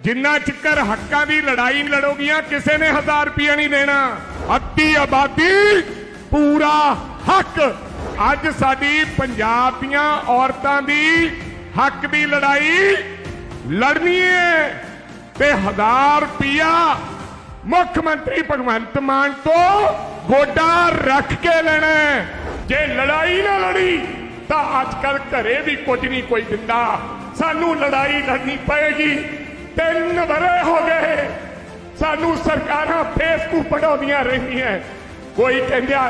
ਜਿੰਨਾ ਚਿਕਰ ਹੱਕਾਂ ਦੀ ਲੜਾਈ ਲੜੋਗੀਆਂ, ਕਿਸੇ ਨੇ 1000 ਰੁਪਇਆ ਨਹੀਂ ਦੇਣਾ। ਅੱਧੀ ਆਬਾਦੀ, ਪੂਰਾ ਹੱਕ। ਅੱਜ ਸਾਡੀ ਪੰਜਾਬ ਦੀਆਂ ਔਰਤਾਂ ਦੀ ਹੱਕ ਦੀ ਲੜਾਈ ਲੜਨੀ ਹੈ ਤੇ 1000 ਰੁਪਇਆ ਮੁੱਖ ਮੰਤਰੀ ਭਗਵੰਤ ਮਾਨ ਤੋਂ ਗੋਡਾ ਰੱਖ ਕੇ ਲੈਣਾ ਜੇ ਲੜਾਈ ਨਾ ਲੜੀ, ਤਾਂ ਅੱਜ ਕੱਲ ਘਰੇ ਵੀ ਕੁਝ ਨਹੀਂ ਕੋਈ ਦਿੰਦਾ। ਸਾਨੂੰ ਲੜਾਈ ਲੜਨੀ ਪਏਗੀ। ਤਿੰਨ ਬਰੇ ਹੋ ਗਏ। ਸਾਨੂੰ ਸਰਕਾਰਾਂ ਫੇਸਬੁੱਕ ਪੜਾਉਂਦੀਆਂ ਰਹੀਆਂ। ਕੋਈ ਕਹਿੰਦਾ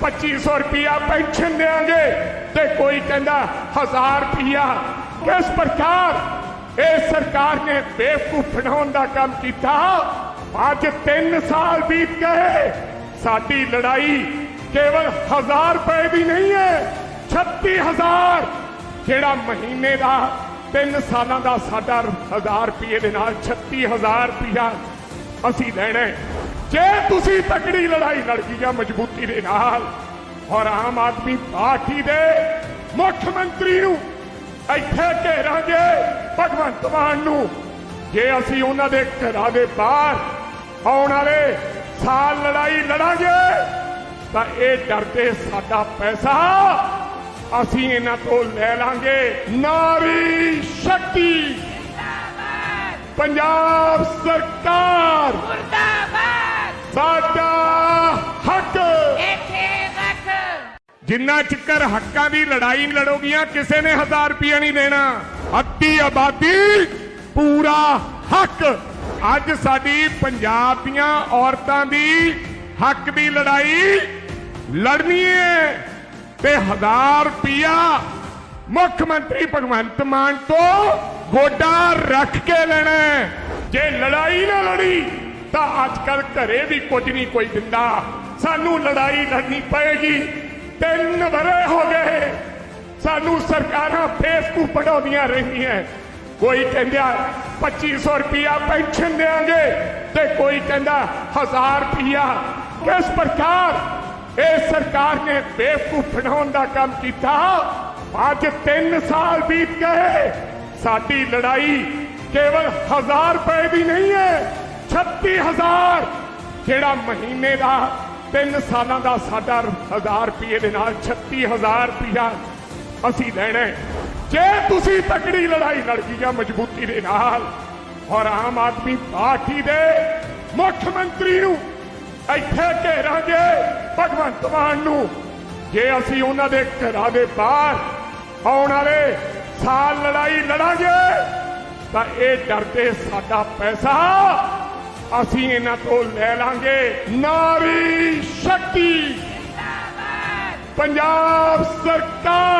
2500 ਰੁਪਿਆ ਪੈਨਸ਼ਨ ਦੇਾਂਗੇ ਤੇ ਕੋਈ ਕਹਿੰਦਾ 1000 ਰੁਪਿਆ ਕਿਸ ਪ੍ਰਕਾਰ ਇਹ ਸਰਕਾਰ ਨੇ ਬੇਵਕੂਫ ਬਣਾਉਣ ਦਾ ਕੰਮ ਕੀਤਾ? ਅੱਜ 3 ਸਾਲ ਬੀਤ ਗਏ। ਸਾਡੀ ਲੜਾਈ ਕੇਵਲ 1000 ਰੁਪਏ ਦੀ ਨਹੀਂ ਹੈ 36000 ਜਿਹੜਾ ਮਹੀਨੇ ਦਾ ਤਿੰਨ ਸਾਲਾਂ ਦਾ ਸਾਡਾ 1000 ਰੁਪਏ ਦੇ ਨਾਲ 36000 ਰੁਪਇਆ ਅਸੀਂ ਲੈਣਾ ਜੇ ਤੁਸੀਂ ਤਕੜੀ ਲੜਾਈ ਲੜ ਆ ਮਜ਼ਬੂਤੀ ਦੇ ਨਾਲ, ਔਰ ਆਮ ਆਦਮੀ ਪਾਰਟੀ ਦੇ ਮੁੱਖ ਮੰਤਰੀ ਨੂੰ ਇੱਥੇ ਘੇਰਾਂਗੇ, ਭਗਵੰਤ ਮਾਨ ਨੂੰ, ਜੇ ਅਸੀਂ ਉਹਨਾਂ ਦੇ ਘਰਾਂ ਦੇ ਬਾਹਰ ਆਉਣ ਵਾਲੇ ਸਾਲ ਲੜਾਈ ਲੜਾਂਗੇ, ਤਾਂ ਇਹ ਡਰਦੇ ਸਾਡਾ ਪੈਸਾ ਅਸੀਂ ਇਹਨਾਂ ਤੋਂ ਲੈ ਲਾਂਗੇ ਨਾਰੀ ਸ਼ਕਤੀ। ਪੰਜਾਬ ਸਰਕਾਰ। ਮੁਰਦਾਬਾਦ। ਸਾਡਾ ਹੱਕ। ਇੱਥੇ ਰੱਖ। ਜਿੰਨਾ ਚਿਕਰ ਹੱਕਾਂ ਦੀ ਲੜਾਈ ਲੜੋਗੀਆਂ ਕਿਸੇ ਨੇ 1000 ਰੁਪਇਆ ਨਹੀਂ ਦੇਣਾ। ਅੱਧੀ ਆਬਾਦੀ ਪੂਰਾ ਹੱਕ। ਅੱਜ ਸਾਡੀ ਪੰਜਾਬ ਦੀਆਂ ਔਰਤਾਂ ਦੀ ਹੱਕ ਦੀ ਲੜਾਈ ਲੜਨੀ ਹੈ ਤੇ 1000 ਰੁਪਇਆ ਮੁੱਖ ਮੰਤਰੀ ਭਗਵੰਤ ਮਾਨ ਤੋਂ ਗੋਡਾ ਰੱਖ ਕੇ ਲੈਣਾ ਜੇ ਲੜਾਈ ਨਾ ਲੜੀ, ਤਾਂ ਅੱਜ ਕੱਲ ਘਰੇ ਵੀ ਕੁਝ ਨਹੀਂ ਕੋਈ ਦਿੰਦਾ। ਸਾਨੂੰ ਲੜਾਈ ਲੜਨੀ ਪਏਗੀ। ਤਿੰਨ ਬਰੇ ਹੋ ਗਏ। ਸਾਨੂੰ ਸਰਕਾਰਾਂ ਫੇਸਬੁੱਕ ਪੜਾਉਂਦੀਆਂ ਰਹਿੰਦੀਆਂ ਕੋਈ ਕਹਿੰਦਾ 2500 ਰੁਪਿਆ ਪੈਨਸ਼ਨ ਦੇਾਂਗੇ ਤੇ ਕੋਈ ਕਹਿੰਦਾ 1000 ਰੁਪਿਆ ਕਿਸ ਪ੍ਰਕਾਰ ਇਹ ਸਰਕਾਰ ਨੇ ਬੇਵਕੂਫ ਬਣਾਉਣ ਦਾ ਕੰਮ ਕੀਤਾ। ਅੱਜ 3 ਸਾਲ ਬੀਤ ਗਏ। ਸਾਡੀ ਲੜਾਈ ਕੇਵਲ 1000 ਰੁਪਏ ਦੀ ਨਹੀਂ ਹੈ 36000 ਜਿਹੜਾ ਮਹੀਨੇ ਦਾ 3 ਸਾਲਾਂ ਦਾ ਸਾਡਾ 1000 ਰੁਪਏ ਦੇ ਨਾਲ 36000 ਰੁਪਇਆ ਅਸੀਂ ਲੈਣਾ ਜੇ ਤੁਸੀਂ ਤਕੜੀ ਲੜਾਈ ਲੜ ਆ ਮਜ਼ਬੂਤੀ ਦੇ ਨਾਲ, ਔਰ ਆਮ ਆਦਮੀ ਪਾਰਟੀ ਦੇ ਮੁੱਖ ਮੰਤਰੀ ਨੂੰ ਇੱਥੇ ਘੇਰਾਂਗੇ ਭਗਵੰਤ ਮਾਨ ਨੂੰ। ਜੇ ਅਸੀਂ ਉਹਨਾਂ ਦੇ ਘਰਾਂ ਦੇ ਬਾਹਰ ਆਉਣ ਵਾਲੇ ਸਾਲ ਲੜਾਈ ਲੜਾਂਗੇ, ਤਾਂ ਇਹ ਡਰਦੇ ਸਾਡਾ ਪੈਸਾ ਅਸੀਂ ਇਹਨਾਂ ਤੋਂ ਲੈ ਲਾਂਗੇ। ਨਾਰੀ ਸ਼ਕਤੀ। ਪੰਜਾਬ ਸਰਕਾਰ